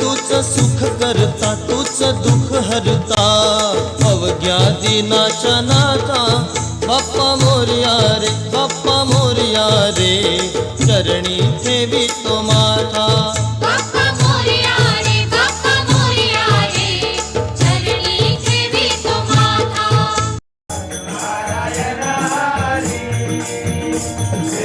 तूच सुख करता तूच दुःख हरता. अवघ्या दिनाच्या नाता बाप्पा मोर्या रे बाप्पा मोर्या रे. चरणी ठेवी तो माथा. Yeah.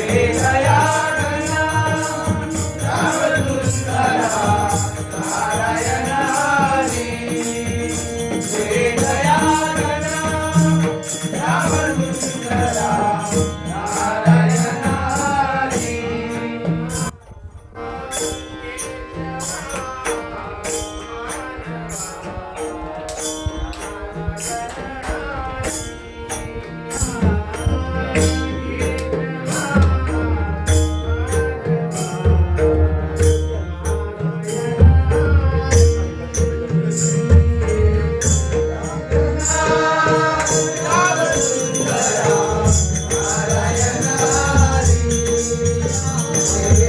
Senhor.